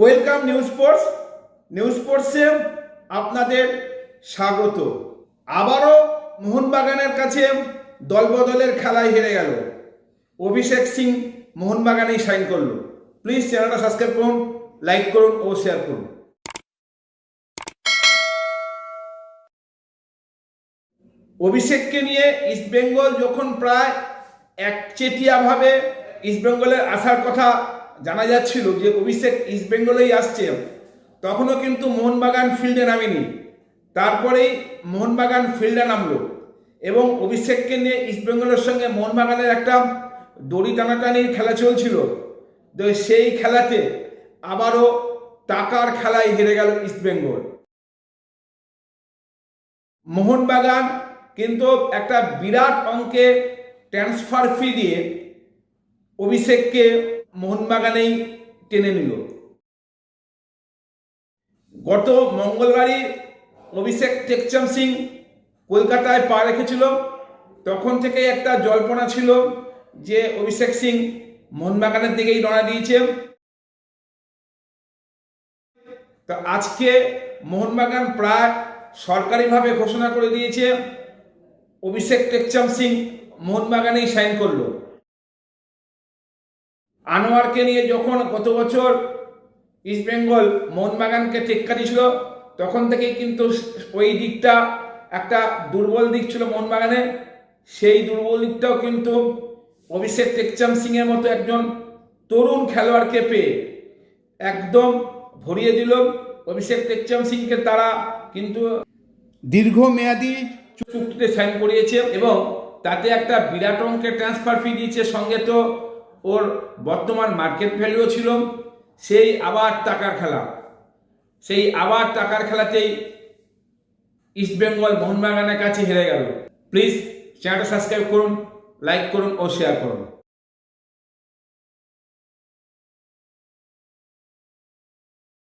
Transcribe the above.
Welcome news sports. News স্পোর্টসে আপনাদের স্বাগত। আবারও মোহনবাগানের কাছে দলবদলের খেলায় হেরে গেল। অভিষেক সিং মোহনবাগানেই সাইন করল। প্লিজ চ্যানেলটা সাবস্ক্রাইব করুন লাইক করুন ও শেয়ার করুন। অভিষেককে নিয়ে ইস্টবেঙ্গল যখন প্রায় একচেটিয়াভাবে ইস্টবেঙ্গলের আসার কথা জানা যাচ্ছিল যে অভিষেক ইস্টবেঙ্গলেই আসছে। তখনও কিন্তু মোহনবাগান ফিল্ডে নামেনি। তারপরেই মোহনবাগান ফিল্ডে নামলো। এবং অভিষেককে নিয়ে ইস্টবেঙ্গলের সঙ্গে মোহনবাগানের একটা দড়ি টানাটানির খেলা চলছিল। তো সেই খেলাতে আবারও টাকার খেলায় হেরে গেল ইস্টবেঙ্গল মোহনবাগান কিন্তু একটা বিরাট অঙ্কে ট্রান্সফার ফি দিয়ে অভিষেককে মোহনবাগানেই টেনে নিল। গত মঙ্গলবারই অভিষেক টেকচাম সিং কলকাতায় পা রেখেছিল। তখন থেকে একটা জল্পনা ছিল যে অভিষেক সিং মোহনবাগানের দিকেই রওনা দিয়েছে। তো আজকে মোহনবাগান প্রায় সরকারিভাবে ঘোষণা করে দিয়েছে, অভিষেক টেকচাম সিং মোহনবাগানেই সাইন করল। আনোয়ারকে নিয়ে যখন গত বছর ইস্টবেঙ্গল মোহনবাগানকে টেক্কা দিয়েছিল তখন থেকেই কিন্তু ওই দিকটা একটা দুর্বল দিক ছিল মোহনবাগানে। সেই দুর্বল দিকটাও কিন্তু অভিষেক টেকচাম সিংয়ের মতো একজন তরুণ খেলোয়াড়কে পেয়ে একদম ভরিয়ে দিল। অভিষেক টেকচাম সিংকে তারা কিন্তু দীর্ঘমেয়াদী চুক্তিতে সাইন করিয়েছে এবং তাতে একটা বিরাট অঙ্কের ট্রান্সফার ফি দিয়েছে সঙ্গে তো ওর বর্তমান মার্কেট ভ্যালুও ছিল সেই আবার টাকার খেলা। সেই আবার টাকার খেলাতেই ইস্টবেঙ্গল মোহনবাগানের কাছে হেরে গেল। প্লিজ চ্যানেলটা সাবস্ক্রাইব করুন লাইক করুন ও শেয়ার করুন।